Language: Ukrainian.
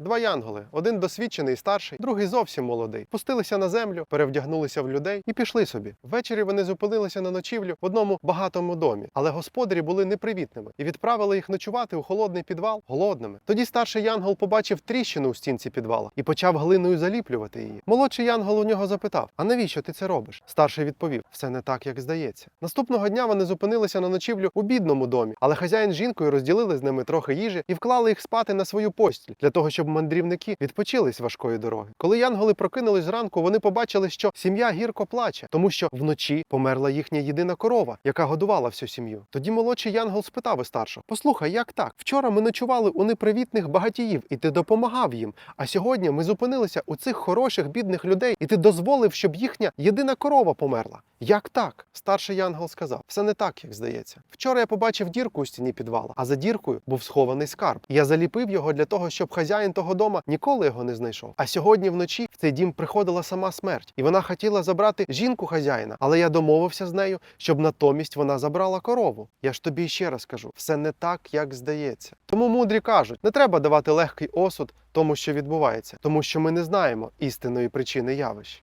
Два янголи, один досвідчений старший, другий зовсім молодий. Пустилися на землю, перевдягнулися в людей і пішли собі. Ввечері вони зупинилися на ночівлю в одному багатому домі, але господарі були непривітними і відправили їх ночувати у холодний підвал голодними. Тоді старший янгол побачив тріщину у стінці підвала і почав глиною заліплювати її. Молодший янгол у нього запитав: А навіщо ти це робиш? Старший відповів: все не так, як здається. Наступного дня вони зупинилися на ночівлю у бідному домі, але хазяїн з жінкою розділили з ними трохи їжі і вклали їх спати на свою постіль для того, щоб мандрівники відпочили з важкої дороги. Коли янголи прокинулись зранку, вони побачили, що сім'я гірко плаче, тому що вночі померла їхня єдина корова, яка годувала всю сім'ю. Тоді молодший янгол спитав у старшого: Послухай, як так? Вчора ми ночували у непривітних багатіїв, і ти допомагав їм. А сьогодні ми зупинилися у цих хороших бідних людей, і ти дозволив, щоб їхня єдина корова померла. Як так? Старший янгол сказав: все не так, як здається. Вчора я побачив дірку у стіні підвала, а за діркою був схований скарб. Я заліпив його для того, щоб хазяїн того дома ніколи його не знайшов. А сьогодні вночі в цей дім приходила сама смерть, і вона хотіла забрати жінку хазяїна, але я домовився з нею, щоб натомість вона забрала корову. Я ж тобі ще раз кажу, все не так, як здається. Тому мудрі кажуть, не треба давати легкий осуд тому, що відбувається, тому що ми не знаємо істинної причини явищ.